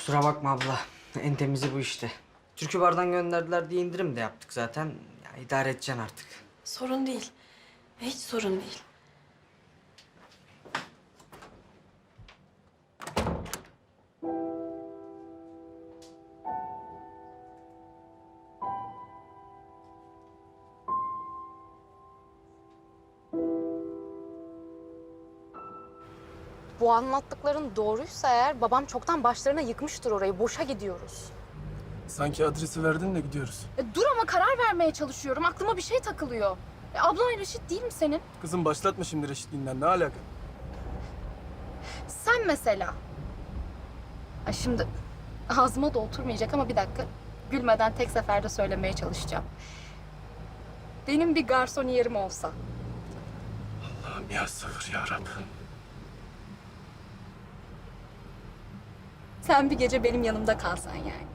Kusura bakma abla. En temizi bu işte. Türkü bardan gönderdiler diye indirim de yaptık zaten. Ya, idare edeceksin artık. Sorun değil. Hiç sorun değil. Bu anlattıkların doğruysa eğer babam çoktan başlarına yıkmıştır orayı. Boşa gidiyoruz. Sanki adresi verdin de gidiyoruz. E, dur ama karar vermeye çalışıyorum. Aklıma bir şey takılıyor. E, ablan Reşit değil mi senin? Kızım başlatma şimdi reşitliğinden ne alaka? Sen mesela. Ay şimdi ağzıma da oturmayacak ama bir dakika. Gülmeden tek seferde söylemeye çalışacağım. Benim bir garson yerim olsa. Allah'ım ya sabır ya Rabbim. Sen bir gece benim yanımda kalsan yani.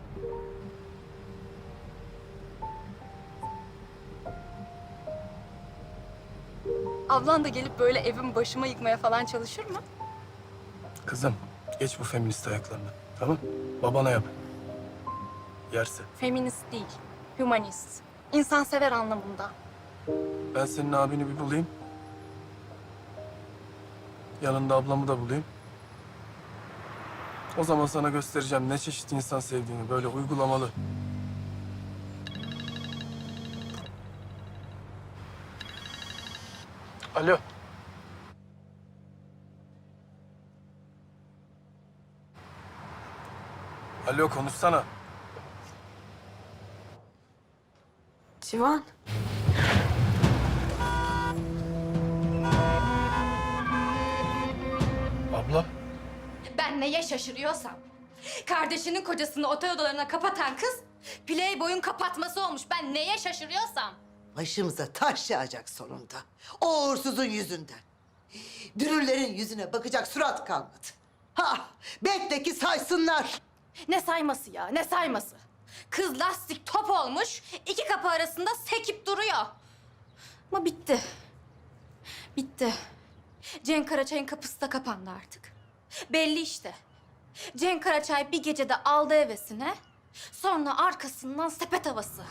Ablan da gelip böyle evin başıma yıkmaya falan çalışır mı? Kızım geç bu feminist ayaklarını. Tamam? Babana yap. Yerse. Feminist değil, humanist. İnsansever anlamında. Ben senin abini bir bulayım. Yanında ablamı da bulayım. O zaman sana göstereceğim ne çeşit insan sevdiğini. Böyle uygulamalı. Alo. Alo konuşsana. Civan. Ben neye şaşırıyorsam. Kardeşinin kocasını otel odalarına kapatan kız... ...Playboy'un kapatması olmuş. Ben neye şaşırıyorsam. Başımıza taş yağacak sonunda. O uğursuzun yüzünden. Dünürlerin yüzüne bakacak surat kalmadı. Ha, bekle ki saysınlar. Ne sayması ya, ne sayması? Kız lastik top olmuş, iki kapı arasında sekip duruyor. Ama bitti. Bitti. Cenk Karaçay'ın kapısı da kapandı artık. Belli işte. Cenk Karaçay bir gecede aldı hevesine, sonra arkasından sepet havası.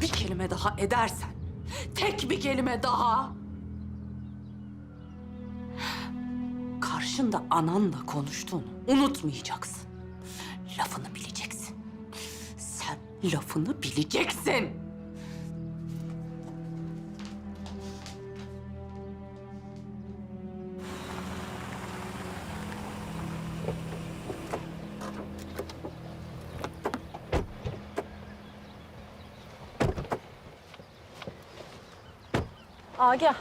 Bir kelime daha edersen, tek bir kelime daha... Karşında ananla konuştuğunu unutmayacaksın. Lafını bileceksin. Sen lafını bileceksin. Agah.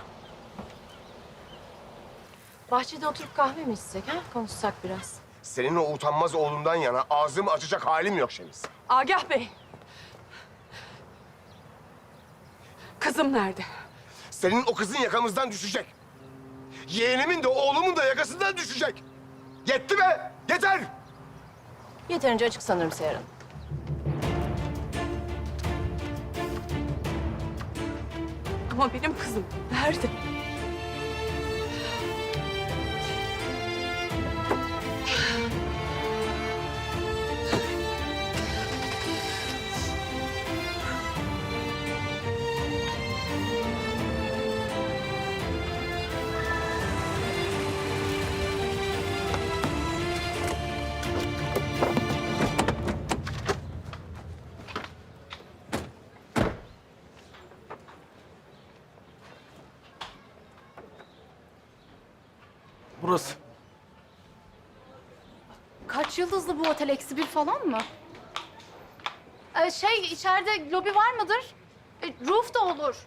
Bahçede oturup kahve mi içsek ha? Konuşsak biraz. Senin o utanmaz oğlundan yana ağzımı açacak halim yok Şeniz. Agah Bey. Kızım nerede? Senin o kızın yakamızdan düşecek. Yeğenimin de oğlumun da yakasından düşecek. Yetti be! Yeter! Yeterince açık sanırım Seher Hanım. Ama benim kızım nerede? Yıldızlı bu otel? Eksi bir falan mı? Ee, şey, içeride lobi var mıdır? E, roof da olur.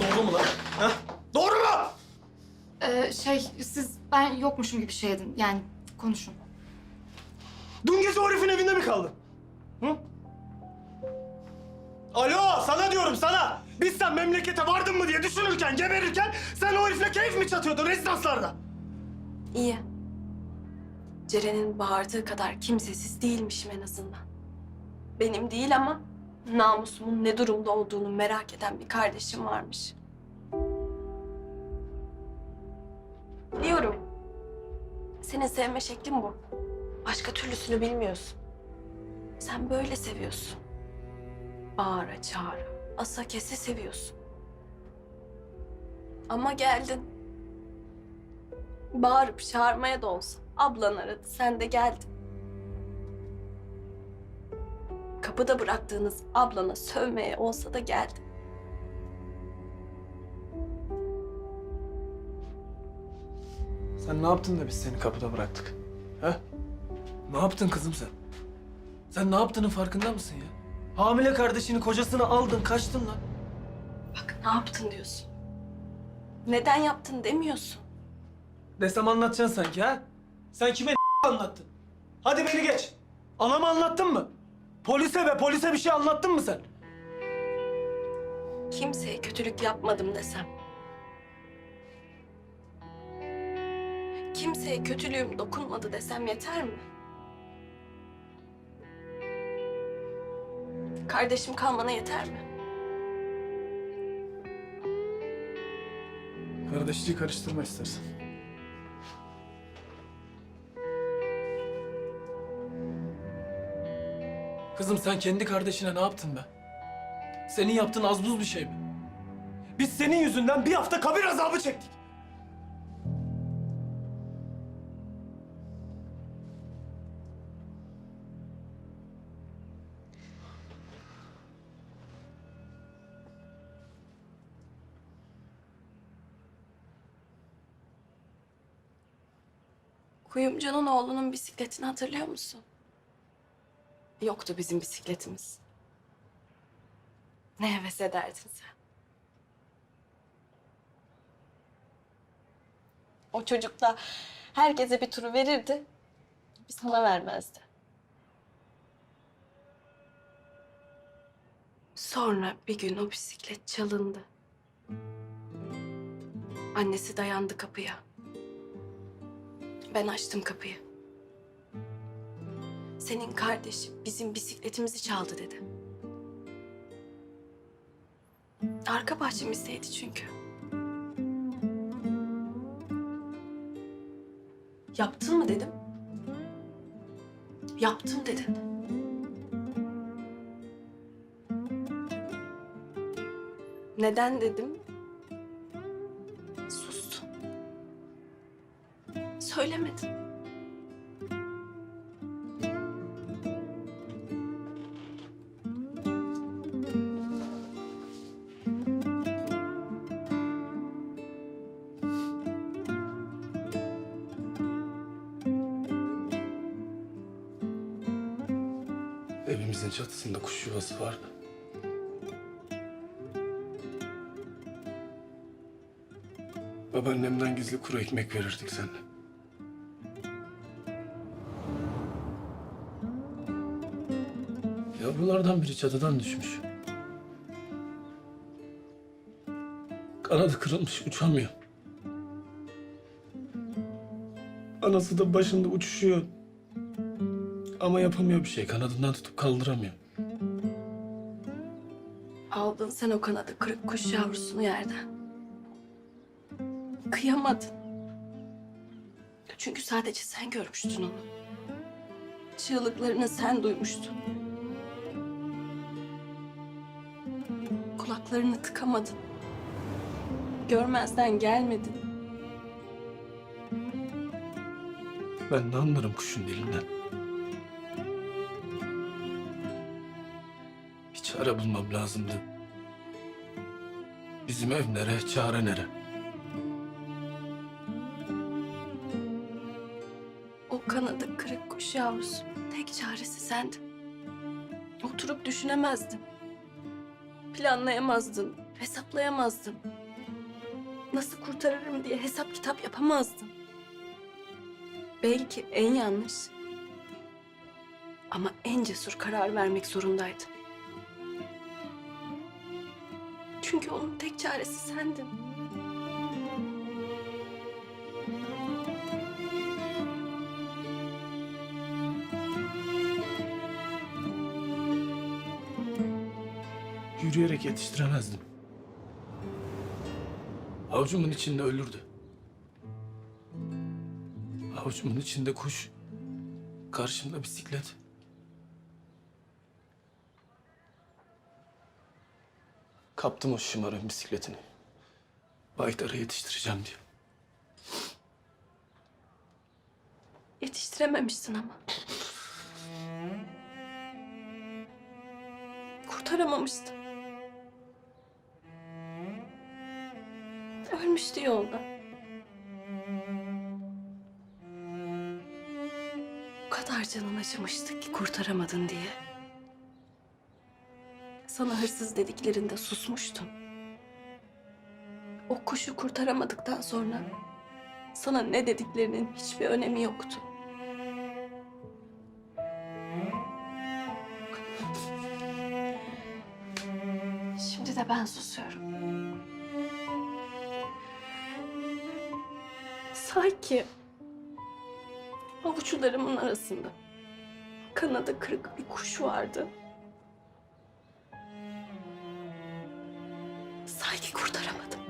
Doğru mu lan? Ha? Doğru mu? Ee, şey, siz ben yokmuşum gibi şey edin. Yani konuşun. Dün gece o herifin evinde mi kaldın? Hı? Alo, sana diyorum sana. Biz sen memlekete vardın mı diye düşünürken, geberirken sen o herifle keyif mi çatıyordun rezidanslarda? İyi. Ceren'in bağırdığı kadar kimsesiz değilmişim en azından. Benim değil ama namusumun ne durumda olduğunu merak eden bir kardeşim varmış. Biliyorum. Senin sevme şeklin bu. Başka türlüsünü bilmiyorsun. Sen böyle seviyorsun. Bağıra çağıra, asa kese seviyorsun. Ama geldin. Bağırıp çağırmaya da olsa ablan aradı, sen de geldin. Kapıda bıraktığınız ablana sövmeye olsa da geldin. Sen ne yaptın da biz seni kapıda bıraktık? He? Ne yaptın kızım sen? Sen ne yaptığının farkında mısın ya? Hamile kardeşini kocasını aldın kaçtın lan. Bak ne yaptın diyorsun. Neden yaptın demiyorsun. Desem anlatacaksın sanki ha? Sen kime anlattın? Hadi beni geç. Anama anlattın mı? Polise ve polise bir şey anlattın mı sen? Kimseye kötülük yapmadım desem. Kimseye kötülüğüm dokunmadı desem yeter mi? Kardeşim kalmana yeter mi? Kardeşliği karıştırma istersen. Kızım sen kendi kardeşine ne yaptın be? Senin yaptığın az buz bir şey mi? Biz senin yüzünden bir hafta kabir azabı çektik. Kuyumcunun oğlunun bisikletini hatırlıyor musun? Yoktu bizim bisikletimiz. Ne heves ederdin sen? O çocuk da herkese bir turu verirdi. Bir sana vermezdi. Sonra bir gün o bisiklet çalındı. Annesi dayandı kapıya. Ben açtım kapıyı. Senin kardeşin bizim bisikletimizi çaldı dedi. Arka bahçemizdeydi çünkü. Yaptın mı dedim. Yaptım dedin. Neden dedim. Söylemedin. Evimizin çatısında kuş yuvası vardı. Babaannemden gizli kuru ekmek verirdik seninle. Yavrulardan biri çatıdan düşmüş. Kanadı kırılmış, uçamıyor. Anası da başında uçuşuyor. Ama yapamıyor bir şey. Kanadından tutup kaldıramıyor. Aldın sen o kanadı kırık kuş yavrusunu yerden. Kıyamadın. Çünkü sadece sen görmüştün onu. Çığlıklarını sen duymuştun. Kulaklarını tıkamadın. Görmezden gelmedin. Ben ne anlarım kuşun dilinden? Bir çare bulmam lazımdı. Bizim ev nere, çare nere? O kanadı kırık kuş yavrusu tek çaresi sendin. Oturup düşünemezdin. Planlayamazdın, hesaplayamazdın. Nasıl kurtarırım diye hesap kitap yapamazdın. Belki en yanlış ama en cesur karar vermek zorundaydın. Çünkü onun tek çaresi sendin. Yürüyerek yetiştiremezdim. Avucumun içinde ölürdü. Avucumun içinde kuş, karşımda bisiklet. Kaptım o şımarın bisikletini. Baytar'a yetiştireceğim diye. Yetiştirememişsin ama. Kurtaramamıştın. Ölmüştü yolda. O kadar canın acımıştı ki kurtaramadın diye. Sana hırsız dediklerinde susmuştun. O kuşu kurtaramadıktan sonra sana ne dediklerinin hiçbir önemi yoktu. Şimdi de ben susuyorum. Sanki avuçlarımın arasında kanadı kırık bir kuş vardı. Sanki kurtaramadım.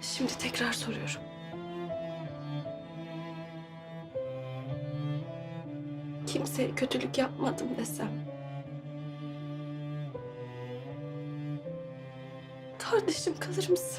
Şimdi tekrar soruyorum. Kimseye kötülük yapmadım desem. Kardeşim kalır mısın?